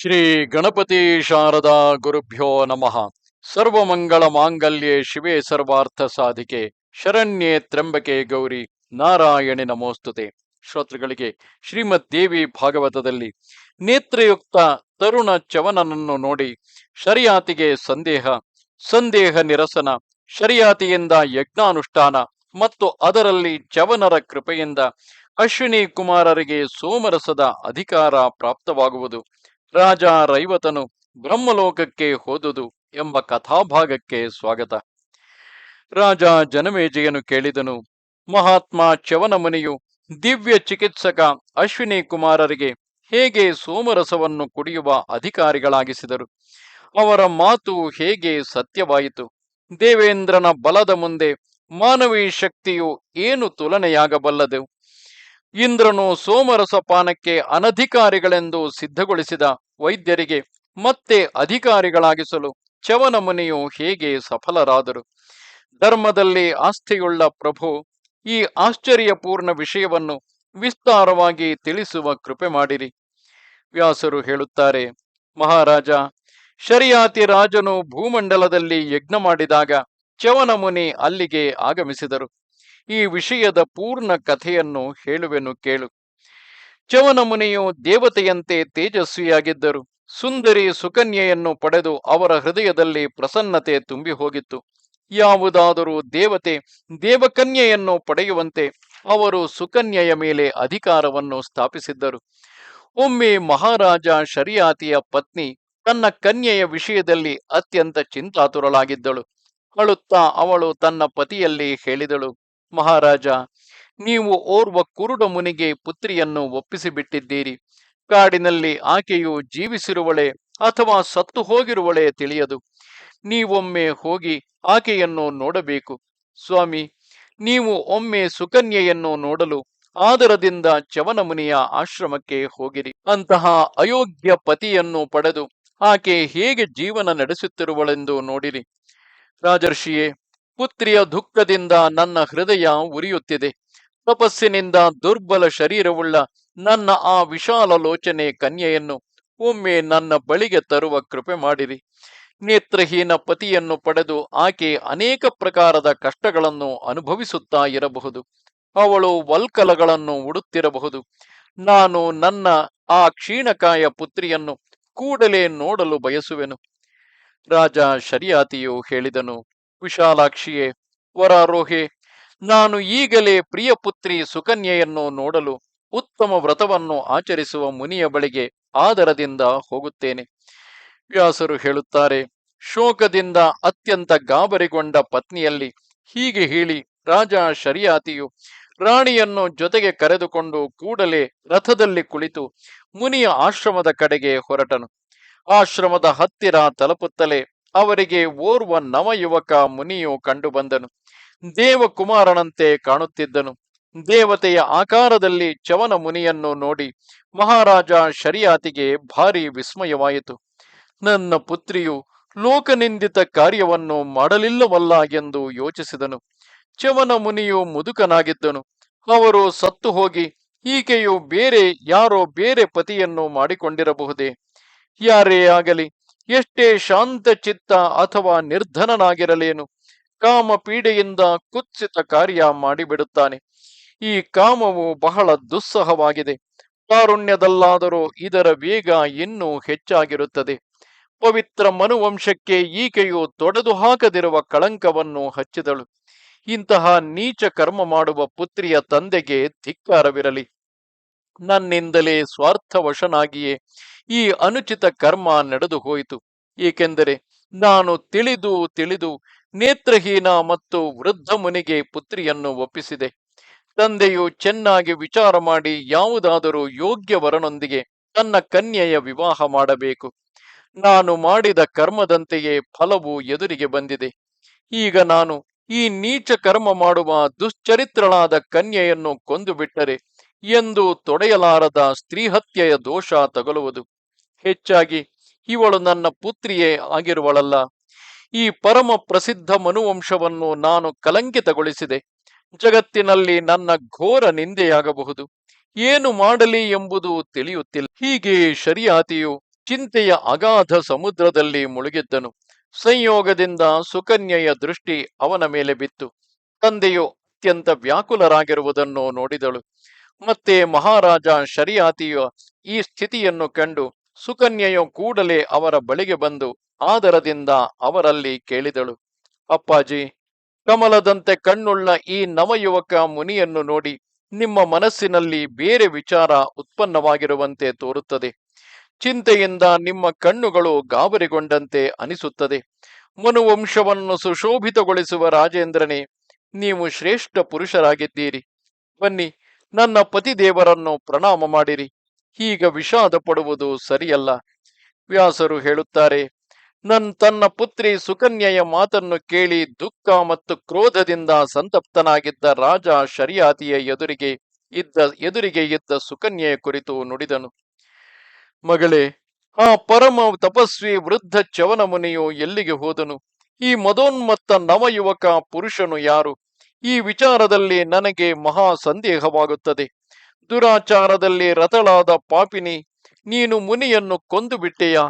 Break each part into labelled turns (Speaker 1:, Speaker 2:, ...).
Speaker 1: ಶ್ರೀ ಗಣಪತಿ ಶಾರದಾ ಗುರುಭ್ಯೋ ನಮಃ. ಸರ್ವಮಂಗಳ ಮಾಂಗಲ್ಯೆ ಶಿವೆ ಸರ್ವಾರ್ಥ ಸಾಧಿಕೆ, ಶರಣ್ಯೆ ತ್ರಂಬಕೆ ಗೌರಿ ನಾರಾಯಣಿ ನಮೋಸ್ತುತೆ. ಶ್ರೋತೃಗಳಿಗೆ ಶ್ರೀಮದ್ ದೇವಿ ಭಾಗವತದಲ್ಲಿ ನೇತ್ರಯುಕ್ತ ತರುಣ ಚವನನನ್ನು ನೋಡಿ ಶರಿಯಾತಿಗೆ ಸಂದೇಹ ಸಂದೇಹ ನಿರಸನ, ಶರಿಯಾತಿಯಿಂದ ಯಜ್ಞಾನುಷ್ಠಾನ ಮತ್ತು ಅದರಲ್ಲಿ ಚವನರ ಕೃಪೆಯಿಂದ ಅಶ್ವಿನಿ ಕುಮಾರರಿಗೆ ಸೋಮರಸದ ಅಧಿಕಾರ ಪ್ರಾಪ್ತವಾಗುವುದು. ರಾಜ ರೈವತನು ಬ್ರಹ್ಮಲೋಕಕ್ಕೆ ಹೋದುದು ಎಂಬ ಕಥಾಭಾಗಕ್ಕೆ ಸ್ವಾಗತ. ರಾಜ ಜನಮೇಜಯನು ಕೇಳಿದನು, ಮಹಾತ್ಮ ಚವನ ದಿವ್ಯ ಚಿಕಿತ್ಸಕ ಅಶ್ವಿನಿ ಕುಮಾರರಿಗೆ ಹೇಗೆ ಸೋಮರಸವನ್ನು ಕುಡಿಯುವ ಅಧಿಕಾರಿಗಳಾಗಿಸಿದರು? ಅವರ ಮಾತು ಹೇಗೆ ಸತ್ಯವಾಯಿತು? ದೇವೇಂದ್ರನ ಬಲದ ಮುಂದೆ ಮಾನವೀ ಶಕ್ತಿಯು ಏನು ತುಲನೆಯಾಗಬಲ್ಲದು? ಇಂದ್ರನು ಸೋಮರಸ ಪಾನಕ್ಕೆ ಅನಧಿಕಾರಿಗಳೆಂದು ಸಿದ್ಧಗೊಳಿಸಿದ ವೈದ್ಯರಿಗೆ ಮತ್ತೆ ಅಧಿಕಾರಿಗಳಾಗಿಸಲು ಚವನ ಮುನಿಯು ಹೇಗೆ ಸಫಲರಾದರು? ಧರ್ಮದಲ್ಲಿ ಆಸ್ಥೆಯುಳ್ಳ ಪ್ರಭು ಈ ಆಶ್ಚರ್ಯಪೂರ್ಣ ವಿಷಯವನ್ನು ವಿಸ್ತಾರವಾಗಿ ತಿಳಿಸುವ ಕೃಪೆ ಮಾಡಿರಿ. ವ್ಯಾಸರು ಹೇಳುತ್ತಾರೆ, ಮಹಾರಾಜ, ಶರಿಯಾತಿ ರಾಜನು ಭೂಮಂಡಲದಲ್ಲಿ ಯಜ್ಞ ಮಾಡಿದಾಗ ಚವನ ಮುನಿ ಅಲ್ಲಿಗೆ ಆಗಮಿಸಿದರು. ಈ ವಿಷಯದ ಪೂರ್ಣ ಕಥೆಯನ್ನು ಹೇಳುವೆನು ಕೇಳು. ಚವನ ಮುನಿಯು ದೇವತೆಯಂತೆ ತೇಜಸ್ವಿಯಾಗಿದ್ದರು. ಸುಂದರಿ ಸುಕನ್ಯೆಯನ್ನು ಪಡೆದು ಅವರ ಹೃದಯದಲ್ಲಿ ಪ್ರಸನ್ನತೆ ತುಂಬಿ ಹೋಗಿತ್ತು. ಯಾವುದಾದರೂ ದೇವತೆ ದೇವಕನ್ಯೆಯನ್ನು ಪಡೆಯುವಂತೆ ಅವರು ಸುಕನ್ಯೆಯ ಮೇಲೆ ಅಧಿಕಾರವನ್ನು ಸ್ಥಾಪಿಸಿದ್ದರು. ಒಮ್ಮೆ ಮಹಾರಾಜ ಶರಿಯಾತಿಯ ಪತ್ನಿ ತನ್ನ ಕನ್ಯೆಯ ವಿಷಯದಲ್ಲಿ ಅತ್ಯಂತ ಚಿಂತಾತುರಳಾಗಿದ್ದಳು. ಅಳುತ್ತಾ ಅವಳು ತನ್ನ ಪತಿಯಲ್ಲಿ ಹೇಳಿದಳು. ಮಹಾರಾಜ, ನೀವು ಓರ್ವ ಕುರುಡ ಮುನಿಗೆ ಪುತ್ರಿಯನ್ನು ಒಪ್ಪಿಸಿಬಿಟ್ಟಿದ್ದೀರಿ. ಕಾಡಿನಲ್ಲಿ ಆಕೆಯು ಜೀವಿಸಿರುವಳೆ ಅಥವಾ ಸತ್ತು ಹೋಗಿರುವಳೆ ತಿಳಿಯದು. ನೀವೊಮ್ಮೆ ಹೋಗಿ ಆಕೆಯನ್ನು ನೋಡಬೇಕು. ಸ್ವಾಮಿ, ನೀವು ಒಮ್ಮೆ ಸುಕನ್ಯೆಯನ್ನು ನೋಡಲು ಆದರದಿಂದ ಚವನ ಮುನಿಯ ಆಶ್ರಮಕ್ಕೆ ಹೋಗಿರಿ. ಅಂತಹ ಅಯೋಗ್ಯ ಪತಿಯನ್ನು ಪಡೆದು ಆಕೆ ಹೇಗೆ ಜೀವನ ನಡೆಸುತ್ತಿರುವಳೆಂದು ನೋಡಿರಿ. ರಾಜರ್ಷಿಯೇ ಪುತ್ರಿಯ ದುಃಖದಿಂದ ನನ್ನ ಹೃದಯ ಉರಿಯುತ್ತಿದೆ. ತಪಸ್ಸಿನಿಂದ ದುರ್ಬಲ ಶರೀರವುಳ್ಳ ನನ್ನ ಆ ವಿಶಾಲ ಲೋಚನೆ ಕನ್ಯೆಯನ್ನು ಒಮ್ಮೆ ನನ್ನ ಬಳಿಗೆ ತರುವ ಕೃಪೆ ಮಾಡಿರಿ. ನೇತ್ರಹೀನ ಪತಿಯನ್ನು ಪಡೆದು ಆಕೆ ಅನೇಕ ಪ್ರಕಾರದ ಕಷ್ಟಗಳನ್ನು ಅನುಭವಿಸುತ್ತಾ ಇರಬಹುದು. ಅವಳು ವಲ್ಕಲಗಳನ್ನು ಉಡುತ್ತಿರಬಹುದು. ನಾನು ನನ್ನ ಆ ಕ್ಷೀಣಕಾಯ ಪುತ್ರಿಯನ್ನು ಕೂಡಲೇ ನೋಡಲು ಬಯಸುವೆನು. ರಾಜ ಶರಿಯಾತಿಯು ಹೇಳಿದನು ವಿಶಾಲಾಕ್ಷಿಯೇ, ವರಾರೋಹೆ, ನಾನು ಈಗಲೇ ಪ್ರಿಯ ಪುತ್ರಿ ಸುಕನ್ಯೆಯನ್ನು ನೋಡಲು ಉತ್ತಮ ವ್ರತವನ್ನು ಆಚರಿಸುವ ಮುನಿಯ ಬಳಿಗೆ ಆದರದಿಂದ ಹೋಗುತ್ತೇನೆ. ವ್ಯಾಸರು ಹೇಳುತ್ತಾರೆ, ಶೋಕದಿಂದ ಅತ್ಯಂತ ಗಾಬರಿಗೊಂಡ ಪತ್ನಿಯಲ್ಲಿ ಹೀಗೆ ಹೇಳಿ, ರಾಜ ಶರಿಯಾತಿಯು ರಾಣಿಯನ್ನು ಜೊತೆಗೆ ಕರೆದುಕೊಂಡು ಕೂಡಲೇ ರಥದಲ್ಲಿ ಕುಳಿತು ಮುನಿಯ ಆಶ್ರಮದ ಕಡೆಗೆ ಹೊರಟನು. ಆಶ್ರಮದ ಹತ್ತಿರ ತಲುಪುತ್ತಲೇ ಅವರಿಗೆ ಓರ್ವ ನವಯುವಕ ಮುನಿಯು ಕಂಡುಬಂದನು ದೇವಕುಮಾರನಂತೆ ಕಾಣುತ್ತಿದ್ದನು. ದೇವತೆಯ ಆಕಾರದಲ್ಲಿ ಚವನ ಮುನಿಯನ್ನು ನೋಡಿ ಮಹಾರಾಜ ಶರಿಯಾತಿಗೆ ಭಾರಿ ವಿಸ್ಮಯವಾಯಿತು. ನನ್ನ ಪುತ್ರಿಯು ಲೋಕನಿಂದಿತ ಕಾರ್ಯವನ್ನು ಮಾಡಲಿಲ್ಲವಲ್ಲ ಎಂದು ಯೋಚಿಸಿದನು. ಚವನ ಮುನಿಯು ಮುದುಕನಾಗಿದ್ದನು. ಅವರು ಸತ್ತು ಹೋಗಿ ಈಕೆಯು ಬೇರೆ ಯಾರೋ ಬೇರೆ ಪತಿಯನ್ನು ಮಾಡಿಕೊಂಡಿರಬಹುದೇ? ಯಾರೇ ಆಗಲಿ ಎಷ್ಟೇ ಶಾಂತ ಚಿತ್ತ ಅಥವಾ ನಿರ್ಧನನಾಗಿರಲೇನು? ಕಾಮ ಪೀಡೆಯಿಂದ ಕುತ್ಸಿತ ಕಾರ್ಯ ಮಾಡಿಬಿಡುತ್ತಾನೆ. ಈ ಕಾಮವು ಬಹಳ ದುಸ್ಸಹವಾಗಿದೆ. ಕಾರುಣ್ಯದಲ್ಲಾದರೂ ಇದರ ವೇಗ ಇನ್ನೂ ಹೆಚ್ಚಾಗಿರುತ್ತದೆ. ಪವಿತ್ರ ಮನುವಂಶಕ್ಕೆ ಈಕೆಯು ತೊಡೆದು ಹಾಕದಿರುವ ಕಳಂಕವನ್ನು ಹಚ್ಚಿದಳು. ಇಂತಹ ನೀಚ ಕರ್ಮ ಮಾಡುವ ಪುತ್ರಿಯ ತಂದೆಗೆ ಧಿಕ್ಕಾರವಿರಲಿ. ನನ್ನಿಂದಲೇ ಸ್ವಾರ್ಥವಶನಾಗಿಯೇ ಈ ಅನುಚಿತ ಕರ್ಮ ನಡೆದು ಹೋಯಿತು. ಏಕೆಂದರೆ ನಾನು ತಿಳಿದು ತಿಳಿದು ನೇತ್ರಹೀನ ಮತ್ತು ವೃದ್ಧ ಮುನಿಗೆ ಪುತ್ರಿಯನ್ನು ಒಪ್ಪಿಸಿದೆ. ತಂದೆಯು ಚೆನ್ನಾಗಿ ವಿಚಾರ ಮಾಡಿ ಯಾವುದಾದರೂ ಯೋಗ್ಯ ವರನೊಂದಿಗೆ ತನ್ನ ಕನ್ಯೆಯ ವಿವಾಹ ಮಾಡಬೇಕು. ನಾನು ಮಾಡಿದ ಕರ್ಮದಂತೆಯೇ ಫಲವು ಎದುರಿಗೆ ಬಂದಿದೆ. ಈಗ ನಾನು ಈ ನೀಚ ಕರ್ಮ ಮಾಡುವ ದುಶ್ಚರಿತ್ರಳಾದ ಕನ್ಯೆಯನ್ನು ಕೊಂದು ಬಿಟ್ಟರೆ ಎಂದು ತೊಡೆಯಲಾರದ ಸ್ತ್ರೀಹತ್ಯೆಯ ದೋಷ ತಗಲುವುದು. ಹೆಚ್ಚಾಗಿ ಇವಳು ನನ್ನ ಪುತ್ರಿಯೇ ಆಗಿರುವಳಲ್ಲ. ಈ ಪರಮ ಪ್ರಸಿದ್ಧ ಮನುವಂಶವನ್ನು ನಾನು ಕಲಂಕಿತಗೊಳಿಸಿದೆ. ಜಗತ್ತಿನಲ್ಲಿ ನನ್ನ ಘೋರ ನಿಂದೆಯಾಗಬಹುದು. ಏನು ಮಾಡಲಿ ಎಂಬುದು ತಿಳಿಯುತ್ತಿಲ್ಲ. ಹೀಗೆ ಶರಿಯಾತಿಯು ಚಿಂತೆಯ ಅಗಾಧ ಸಮುದ್ರದಲ್ಲಿ ಮುಳುಗಿದ್ದನು. ಸಂಯೋಗದಿಂದ ಸುಕನ್ಯೆಯ ದೃಷ್ಟಿ ಅವನ ಮೇಲೆ ಬಿತ್ತು. ತಂದೆಯು ಅತ್ಯಂತ ವ್ಯಾಕುಲರಾಗಿರುವುದನ್ನು ನೋಡಿದಳು. ಮತ್ತೆ ಮಹಾರಾಜ ಶರಿಯಾತಿಯ ಈ ಸ್ಥಿತಿಯನ್ನು ಕಂಡು ಸುಕನ್ಯೆಯು ಕೂಡಲೇ ಅವರ ಬಳಿಗೆ ಬಂದು ಆದರದಿಂದ ಅವರಲ್ಲಿ ಕೇಳಿದಳು. ಅಪ್ಪಾಜಿ, ಕಮಲದಂತೆ ಕಣ್ಣುಳ್ಳ ಈ ನವಯುವಕ ಮುನಿಯನ್ನು ನೋಡಿ ನಿಮ್ಮ ಮನಸ್ಸಿನಲ್ಲಿ ಬೇರೆ ವಿಚಾರ ಉತ್ಪನ್ನವಾಗಿರುವಂತೆ ತೋರುತ್ತದೆ. ಚಿಂತೆಯಿಂದ ನಿಮ್ಮ ಕಣ್ಣುಗಳು ಗಾಬರಿಗೊಂಡಂತೆ ಅನಿಸುತ್ತದೆ. ಮನುವಂಶವನ್ನು ಸುಶೋಭಿತಗೊಳಿಸುವ ರಾಜೇಂದ್ರನೇ, ನೀವು ಶ್ರೇಷ್ಠ ಪುರುಷರಾಗಿದ್ದೀರಿ. ಬನ್ನಿ. ನನ್ನ ಪತಿದೇವರನ್ನು ಪ್ರಣಾಮ ಮಾಡಿರಿ. ಈಗ ವಿಷಾದ ಪಡುವುದು ಸರಿಯಲ್ಲ. ವ್ಯಾಸರು ಹೇಳುತ್ತಾರೆ, ನನ್ ತನ್ನ ಪುತ್ರಿ ಸುಕನ್ಯೆಯ ಮಾತನ್ನು ಕೇಳಿ ದುಃಖ ಮತ್ತು ಕ್ರೋಧದಿಂದ ಸಂತಪ್ತನಾಗಿದ್ದ ರಾಜ ಶರಿಯಾತಿಯ ಎದುರಿಗೆ ಇದ್ದ ಎದುರಿಗೆ ಇದ್ದ ಸುಕನ್ಯೆಯ ಕುರಿತು ನುಡಿದನು. ಮಗಳೇ, ಆ ಪರಮ ತಪಸ್ವಿ ವೃದ್ಧ ಚವನ ಮುನಿಯು ಎಲ್ಲಿಗೆ ಹೋದನು? ಈ ಮದೋನ್ಮತ್ತ ನವಯುವಕ ಪುರುಷನು ಯಾರು? ಈ ವಿಚಾರದಲ್ಲಿ ನನಗೆ ಮಹಾ ಸಂದೇಹವಾಗುತ್ತದೆ. ದುರಾಚಾರದಲ್ಲಿ ರತಳಾದ ಪಾಪಿನಿ, ನೀನು ಮುನಿಯನ್ನು ಕೊಂದು ಬಿಟ್ಟೆಯಾ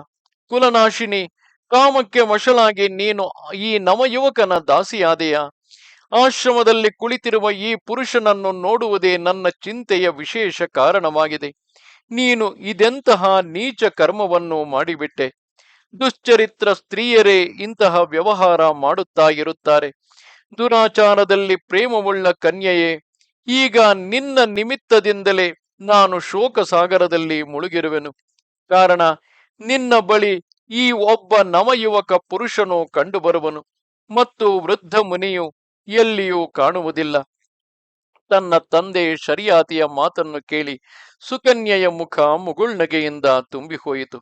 Speaker 1: ಕುಲನಾಶಿನಿ, ಕಾಮಕ್ಕೆ ಮಶಲಾಗಿ ನೀನು ಈ ನವಯುವಕನ ದಾಸಿಯಾದೆಯಾ? ಆಶ್ರಮದಲ್ಲಿ ಕುಳಿತಿರುವ ಈ ಪುರುಷನನ್ನು ನೋಡುವುದೇ ನನ್ನ ಚಿಂತೆಯ ವಿಶೇಷ ಕಾರಣವಾಗಿದೆ. ನೀನು ಇದೆಂತಹ ನೀಚ ಕರ್ಮವನ್ನು ಮಾಡಿಬಿಟ್ಟೆ. ದುಶ್ಚರಿತ್ರ ಸ್ತ್ರೀಯರೇ ಇಂತಹ ವ್ಯವಹಾರ ಮಾಡುತ್ತಾ ಇರುತ್ತಾರೆ ದುರಾಚಾರದಲ್ಲಿ ಪ್ರೇಮವುಳ್ಳ ಕನ್ಯೆಯೇ, ಈಗ ನಿನ್ನ ನಿಮಿತ್ತದಿಂದಲೇ ನಾನು ಶೋಕ ಸಾಗರದಲ್ಲಿ ಮುಳುಗಿರುವೆನು. ಕಾರಣ, ನಿನ್ನ ಬಳಿ ಈ ಒಬ್ಬ ನವಯುವಕ ಪುರುಷನು ಕಂಡುಬರುವನು ಮತ್ತು ವೃದ್ಧ ಮುನಿಯು ಎಲ್ಲಿಯೂ ಕಾಣುವುದಿಲ್ಲ. ತನ್ನ ತಂದೆ ಶರಿಯಾತಿಯ ಮಾತನ್ನು ಕೇಳಿ ಸುಕನ್ಯೆಯ ಮುಖ ಮುಗುಳ್ನಗೆಯಿಂದ ತುಂಬಿಹೋಯಿತು.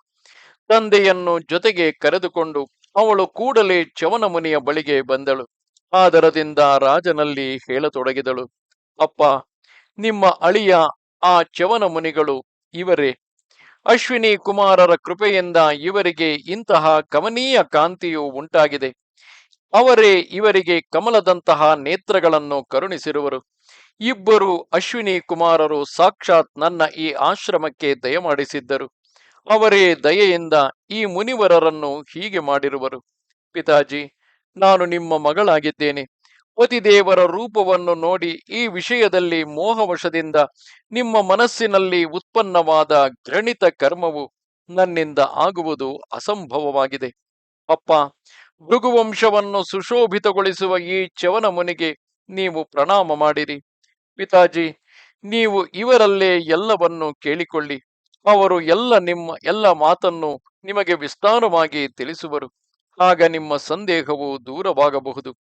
Speaker 1: ತಂದೆಯನ್ನು ಜೊತೆಗೆ ಕರೆದುಕೊಂಡು ಅವಳು ಕೂಡಲೇ ಚವನ ಮುನಿಯ ಬಳಿಗೆ ಬಂದಳು. ಆದರದಿಂದ ರಾಜನಲ್ಲಿ ಹೇಳತೊಡಗಿದಳು. ಅಪ್ಪ, ನಿಮ್ಮ ಅಳಿಯ ಆ ಚವನ ಮುನಿಗಳು ಇವರೇ. ಅಶ್ವಿನಿ ಕುಮಾರರ ಕೃಪೆಯಿಂದ ಇವರಿಗೆ ಇಂತಹ ಕಮನೀಯ ಕಾಂತಿಯು ಉಂಟಾಗಿದೆ. ಅವರೇ ಇವರಿಗೆ ಕಮಲದಂತಹ ನೇತ್ರಗಳನ್ನು ಕರುಣಿಸಿರುವರು. ಇಬ್ಬರು ಅಶ್ವಿನಿ ಕುಮಾರರು ಸಾಕ್ಷಾತ್ ನನ್ನ ಈ ಆಶ್ರಮಕ್ಕೆ ದಯಮಾಡಿಸಿದ್ದರು. ಅವರೇ ದಯೆಯಿಂದ ಈ ಮುನಿವರರನ್ನು ಹೀಗೆ ಮಾಡಿರುವರು. ಪಿತಾಜಿ ನಾನು ನಿಮ್ಮ ಮಗಳಾಗಿದ್ದೇನೆ. ಪತಿದೇವರ ರೂಪವನ್ನು ನೋಡಿ ಈ ವಿಷಯದಲ್ಲಿ ಮೋಹವಶದಿಂದ ನಿಮ್ಮ ಮನಸ್ಸಿನಲ್ಲಿ ಉತ್ಪನ್ನವಾದ ಗಣಿತ ಕರ್ಮವು ನನ್ನಿಂದ ಆಗುವುದು ಅಸಂಭವವಾಗಿದೆ. ಅಪ್ಪ, ಭೃಗುವಂಶವನ್ನು ಸುಶೋಭಿತಗೊಳಿಸುವ ಈ ಚವನ ಮುನಿಗೆ ನೀವು ಪ್ರಣಾಮ ಮಾಡಿರಿ. ಪಿತಾಜಿ, ನೀವು ಇವರಲ್ಲೇ ಎಲ್ಲವನ್ನು ಕೇಳಿಕೊಳ್ಳಿ. ಅವರು ಎಲ್ಲ ನಿಮ್ಮ, ಎಲ್ಲ ಮಾತನ್ನು ನಿಮಗೆ ವಿಸ್ತಾರವಾಗಿ ತಿಳಿಸುವರು. ಆಗ ನಿಮ್ಮ ಸಂದೇಹವು ದೂರವಾಗಬಹುದು.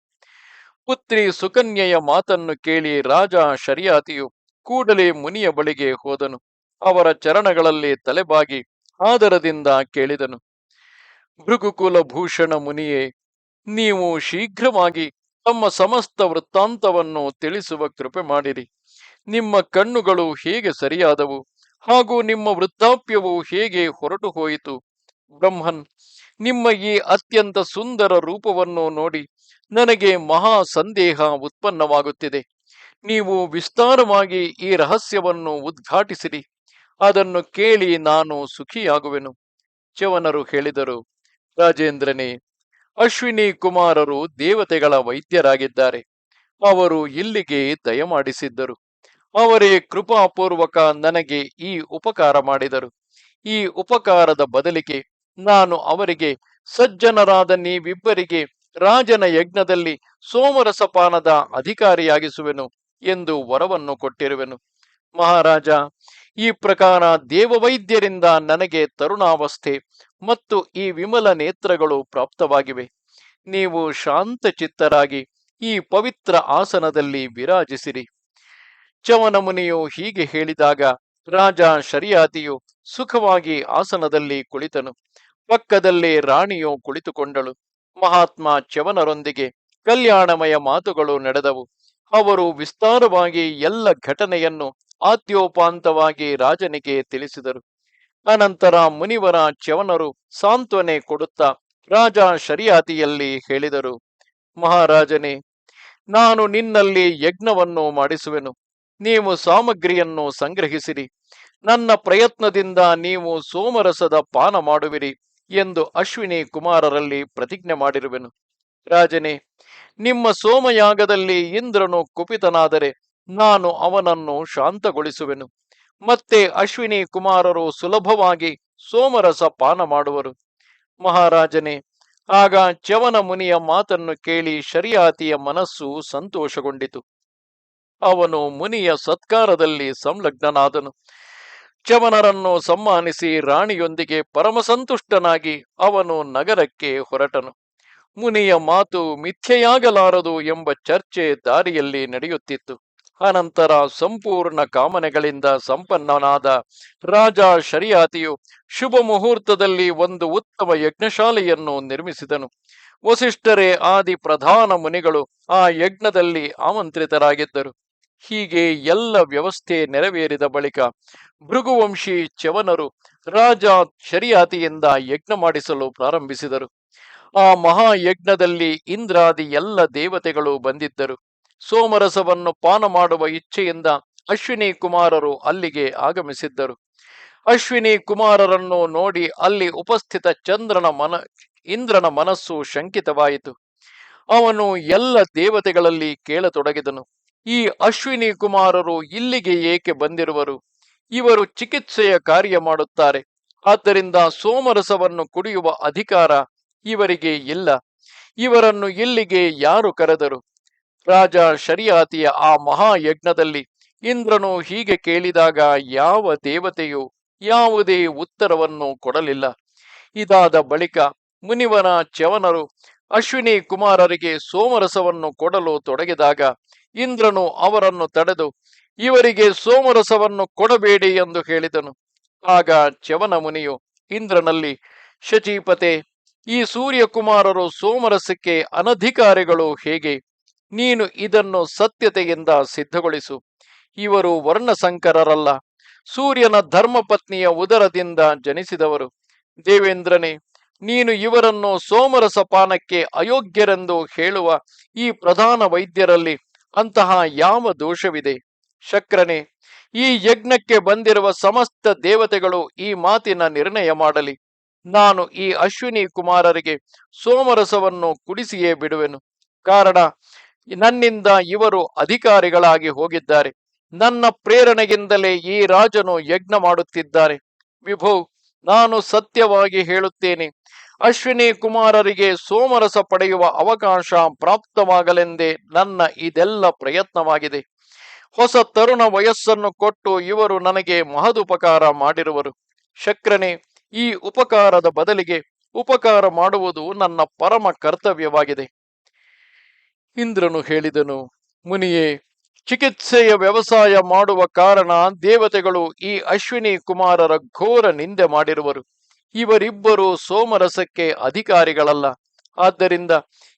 Speaker 1: ಪುತ್ರಿ ಸುಕನ್ಯೆಯ ಮಾತನ್ನು ಕೇಳಿ ರಾಜ ಶರಿಯಾತಿಯು ಕೂಡಲೇ ಮುನಿಯ ಬಳಿಗೆ ಹೋದನು. ಅವರ ಚರಣಗಳಲ್ಲಿ ತಲೆಬಾಗಿ ಆದರದಿಂದ ಕೇಳಿದನು. ಭೃಗುಕುಲ ಭೂಷಣ ಮುನಿಯೇ, ನೀವು ಶೀಘ್ರವಾಗಿ ತಮ್ಮ ಸಮಸ್ತ ವೃತ್ತಾಂತವನ್ನು ತಿಳಿಸುವ ಕೃಪೆ ಮಾಡಿರಿ. ನಿಮ್ಮ ಕಣ್ಣುಗಳು ಹೇಗೆ ಸರಿಯಾದವು ಹಾಗೂ ನಿಮ್ಮ ವೃದ್ಧಾಪ್ಯವು ಹೇಗೆ ಹೊರಟು ಹೋಯಿತು ಬ್ರಹ್ಮನ್ ನಿಮ್ಮ ಈ ಅತ್ಯಂತ ಸುಂದರ ರೂಪವನ್ನು ನೋಡಿ ನನಗೆ ಮಹಾ ಸಂದೇಹ ಉತ್ಪನ್ನವಾಗುತ್ತಿದೆ. ನೀವು ವಿಸ್ತಾರವಾಗಿ ಈ ರಹಸ್ಯವನ್ನು ಉದ್ಘಾಟಿಸಿರಿ. ಅದನ್ನು ಕೇಳಿ ನಾನು ಸುಖಿಯಾಗುವೆನು. ಚವನರು ಹೇಳಿದರು, ರಾಜೇಂದ್ರನೇ, ಅಶ್ವಿನಿ ಕುಮಾರರು ದೇವತೆಗಳ ವೈದ್ಯರಾಗಿದ್ದಾರೆ. ಅವರು ಇಲ್ಲಿಗೆ ದಯಮಾಡಿಸಿದ್ದರು. ಅವರೇ ಕೃಪಾಪೂರ್ವಕ ನನಗೆ ಈ ಉಪಕಾರ ಮಾಡಿದರು. ಈ ಉಪಕಾರದ ಬದಲಿಗೆ ನಾನು ಅವರಿಗೆ ಸಜ್ಜನರಾದ ನೀವಿಬ್ಬರಿಗೆ ರಾಜನ ಯಜ್ಞದಲ್ಲಿ ಸೋಮರಸಪಾನದ ಅಧಿಕಾರಿಯಾಗಿಸುವೆನು ಎಂದು ವರವನ್ನು ಕೊಟ್ಟಿರುವೆನು. ಮಹಾರಾಜ, ಈ ಪ್ರಕಾರ ದೇವವೈದ್ಯರಿಂದ ನನಗೆ ತರುಣಾವಸ್ಥೆ ಮತ್ತು ಈ ವಿಮಲ ನೇತ್ರಗಳು ಪ್ರಾಪ್ತವಾಗಿವೆ. ನೀವು ಶಾಂತಚಿತ್ತರಾಗಿ ಈ ಪವಿತ್ರ ಆಸನದಲ್ಲಿ ವಿರಾಜಿಸಿರಿ. ಚವನ ಮುನಿಯು ಹೀಗೆ ಹೇಳಿದಾಗ ರಾಜ ಶರಿಯಾತಿಯು ಸುಖವಾಗಿ ಆಸನದಲ್ಲಿ ಕುಳಿತನು. ಪಕ್ಕದಲ್ಲೇ ರಾಣಿಯು ಕುಳಿತುಕೊಂಡಳು. ಮಹಾತ್ಮ ಚವನರೊಂದಿಗೆ ಕಲ್ಯಾಣಮಯ ಮಾತುಗಳು ನಡೆದವು. ಅವರು ವಿಸ್ತಾರವಾಗಿ ಎಲ್ಲ ಘಟನೆಯನ್ನು ಆದ್ಯೋಪಾಂತವಾಗಿ ರಾಜನಿಗೆ ತಿಳಿಸಿದರು. ಅನಂತರ ಮುನಿವರ ಚವನರು ಸಾಂತ್ವನೆ ಕೊಡುತ್ತಾ ರಾಜ ಶರಿಯಾತಿಯಲ್ಲಿ ಹೇಳಿದರು. ಮಹಾರಾಜನೇ, ನಾನು ನಿನ್ನಲ್ಲಿ ಯಜ್ಞವನ್ನು ಮಾಡಿಸುವೆನು. ನೀವು ಸಾಮಗ್ರಿಯನ್ನು ಸಂಗ್ರಹಿಸಿರಿ. ನನ್ನ ಪ್ರಯತ್ನದಿಂದ ನೀವು ಸೋಮರಸದ ಪಾನ ಮಾಡುವಿರಿ. ಎಂದು ಅಶ್ವಿನಿ ಕುಮಾರರಲ್ಲಿ ಪ್ರತಿಜ್ಞೆ ಮಾಡಿರುವೆನು. ರಾಜನೇ, ನಿಮ್ಮ ಸೋಮಯಾಗದಲ್ಲಿ ಇಂದ್ರನು ಕುಪಿತನಾದರೆ ನಾನು ಅವನನ್ನು ಶಾಂತಗೊಳಿಸುವೆನು. ಮತ್ತೆ ಅಶ್ವಿನಿ ಕುಮಾರರು ಸುಲಭವಾಗಿ ಸೋಮರಸ ಪಾನ ಮಾಡುವರು. ಮಹಾರಾಜನೇ, ಆಗ ಚವನ ಮುನಿಯ ಮಾತನ್ನು ಕೇಳಿ ಶರಿಯಾತಿಯ ಮನಸ್ಸು ಸಂತೋಷಗೊಂಡಿತು. ಅವನು ಮುನಿಯ ಸತ್ಕಾರದಲ್ಲಿ ಸಂಲಗ್ನನಾದನು. ಚವನರನ್ನು ಸಮ್ಮಾನಿಸಿ ರಾಣಿಯೊಂದಿಗೆ ಪರಮಸಂತುಷ್ಟನಾಗಿ ಅವನು ನಗರಕ್ಕೆ ಹೊರಟನು. ಮುನಿಯ ಮಾತು ಮಿಥ್ಯೆಯಾಗಲಾರದು ಎಂಬ ಚರ್ಚೆ ದಾರಿಯಲ್ಲಿ ನಡೆಯುತ್ತಿತ್ತು. ಅನಂತರ ಸಂಪೂರ್ಣ ಕಾಮನೆಗಳಿಂದ ಸಂಪನ್ನನಾದ ರಾಜ ಶರಿಯಾತಿಯು ಶುಭ ಮುಹೂರ್ತದಲ್ಲಿ ಒಂದು ಉತ್ತಮ ಯಜ್ಞಶಾಲೆಯನ್ನು ನಿರ್ಮಿಸಿದನು. ವಸಿಷ್ಠರೇ ಆದಿ ಪ್ರಧಾನ ಮುನಿಗಳು ಆ ಯಜ್ಞದಲ್ಲಿ ಆಮಂತ್ರಿತರಾಗಿದ್ದರು. ಹೀಗೆ ಎಲ್ಲ ವ್ಯವಸ್ಥೆ ನೆರವೇರಿದ ಬಳಿಕ ಭೃಗುವಂಶಿ ಚವನರು ರಾಜ ಶರಿಯಾತಿಯಿಂದ ಯಜ್ಞ ಮಾಡಿಸಲು ಪ್ರಾರಂಭಿಸಿದರು. ಆ ಮಹಾಯಜ್ಞದಲ್ಲಿ ಇಂದ್ರಾದಿ ಎಲ್ಲ ದೇವತೆಗಳು ಬಂದಿದ್ದರು. ಸೋಮರಸವನ್ನು ಪಾನ ಮಾಡುವ ಇಚ್ಛೆಯಿಂದ ಅಶ್ವಿನಿ ಕುಮಾರರು ಅಲ್ಲಿಗೆ ಆಗಮಿಸಿದ್ದರು. ಅಶ್ವಿನಿ ಕುಮಾರರನ್ನು ನೋಡಿ ಅಲ್ಲಿ ಉಪಸ್ಥಿತ ಚಂದ್ರನ ಮನ, ಇಂದ್ರನ ಮನಸ್ಸು ಶಂಕಿತವಾಯಿತು. ಅವನು ಎಲ್ಲ ದೇವತೆಗಳಲ್ಲಿ ಕೇಳತೊಡಗಿದನು. ಈ ಅಶ್ವಿನಿ ಕುಮಾರರು ಇಲ್ಲಿಗೆ ಏಕೆ ಬಂದಿರುವರು? ಇವರು ಚಿಕಿತ್ಸೆಯ ಕಾರ್ಯ ಮಾಡುತ್ತಾರೆ. ಆದ್ದರಿಂದ ಸೋಮರಸವನ್ನು ಕುಡಿಯುವ ಅಧಿಕಾರ ಇವರಿಗೆ ಇಲ್ಲ. ಇವರನ್ನು ಇಲ್ಲಿಗೆ ಯಾರು ಕರೆದರು? ರಾಜ ಶರಿಯಾತಿಯ ಆ ಮಹಾಯಜ್ಞದಲ್ಲಿ ಇಂದ್ರನು ಹೀಗೆ ಕೇಳಿದಾಗ ಯಾವ ದೇವತೆಯು ಯಾವುದೇ ಉತ್ತರವನ್ನು ಕೊಡಲಿಲ್ಲ. ಇದಾದ ಬಳಿಕ ಮುನಿವನ ಚವನರು ಅಶ್ವಿನಿ ಕುಮಾರರಿಗೆ ಸೋಮರಸವನ್ನು ಕೊಡಲು ತೊಡಗಿದಾಗ ಇಂದ್ರನು ಅವರನ್ನು ತಡೆದು, ಇವರಿಗೆ ಸೋಮರಸವನ್ನು ಕೊಡಬೇಡಿ ಎಂದು ಹೇಳಿದನು. ಆಗ ಚವನ ಮುನಿಯು ಇಂದ್ರನಲ್ಲಿ, ಶಚೀಪತೆ, ಈ ಸೂರ್ಯಕುಮಾರರು ಸೋಮರಸಕ್ಕೆ ಅನಧಿಕಾರಿಗಳು ಹೇಗೆ? ನೀನು ಇದನ್ನು ಸತ್ಯತೆಯಿಂದ ಸಿದ್ಧಗೊಳಿಸು. ಇವರು ವರ್ಣಸಂಕರರಲ್ಲ. ಸೂರ್ಯನ ಧರ್ಮಪತ್ನಿಯ ಉದರದಿಂದ ಜನಿಸಿದವರು. ದೇವೇಂದ್ರನೇ, ನೀನು ಇವರನ್ನು ಸೋಮರಸ ಪಾನಕ್ಕೆ ಅಯೋಗ್ಯರೆಂದು ಹೇಳುವ ಈ ಪ್ರಧಾನ ವೈದ್ಯರಲ್ಲಿ ಅಂತಹ ಯಾವ ದೋಷವಿದೆ. ಶಕ್ರನೆ, ಈ ಯಜ್ಞಕ್ಕೆ ಬಂದಿರುವ ಸಮಸ್ತ ದೇವತೆಗಳು ಈ ಮಾತಿನ ನಿರ್ಣಯ ಮಾಡಲಿ. ನಾನು ಈ ಅಶ್ವಿನಿ ಕುಮಾರರಿಗೆ ಸೋಮರಸವನ್ನು ಕುಡಿಸಿಯೇ ಬಿಡುವೆನು. ಕಾರಣ, ನನ್ನಿಂದ ಇವರು ಅಧಿಕಾರಿಗಳಾಗಿ ಹೋಗಿದ್ದಾರೆ. ನನ್ನ ಪ್ರೇರಣೆಗಿಂದಲೇ ಈ ರಾಜನು ಯಜ್ಞ ಮಾಡುತ್ತಿದ್ದಾರೆ. ವಿಭೋ, ನಾನು ಸತ್ಯವಾಗಿ ಹೇಳುತ್ತೇನೆ. ಅಶ್ವಿನಿ ಕುಮಾರರಿಗೆ ಸೋಮರಸ ಪಡೆಯುವ ಅವಕಾಶ ಪ್ರಾಪ್ತವಾಗಲೆಂದೇ ನನ್ನ ಇದೆಲ್ಲ ಪ್ರಯತ್ನವಾಗಿದೆ. ಹೊಸ ತರುಣ ವಯಸ್ಸನ್ನು ಕೊಟ್ಟು ಇವರು ನನಗೆ ಮಹದುಪಕಾರ ಮಾಡಿರುವರು. ಶಕ್ರನೇ, ಈ ಉಪಕಾರದ ಬದಲಿಗೆ ಉಪಕಾರ ಮಾಡುವುದು ನನ್ನ ಪರಮ ಕರ್ತವ್ಯವಾಗಿದೆ. ಇಂದ್ರನು ಹೇಳಿದನು, ಮುನಿಯೇ, ಚಿಕಿತ್ಸೆಯ ವ್ಯವಸಾಯ ಮಾಡುವ ಕಾರಣ ದೇವತೆಗಳು ಈ ಅಶ್ವಿನಿ ಕುಮಾರರ ಘೋರ ನಿಂದೆ ಮಾಡಿರುವರು. ಇವರಿಬ್ಬರು ಸೋಮರಸಕ್ಕೆ ಅಧಿಕಾರಿಗಳಲ್ಲ. ಆದ್ದರಿಂದ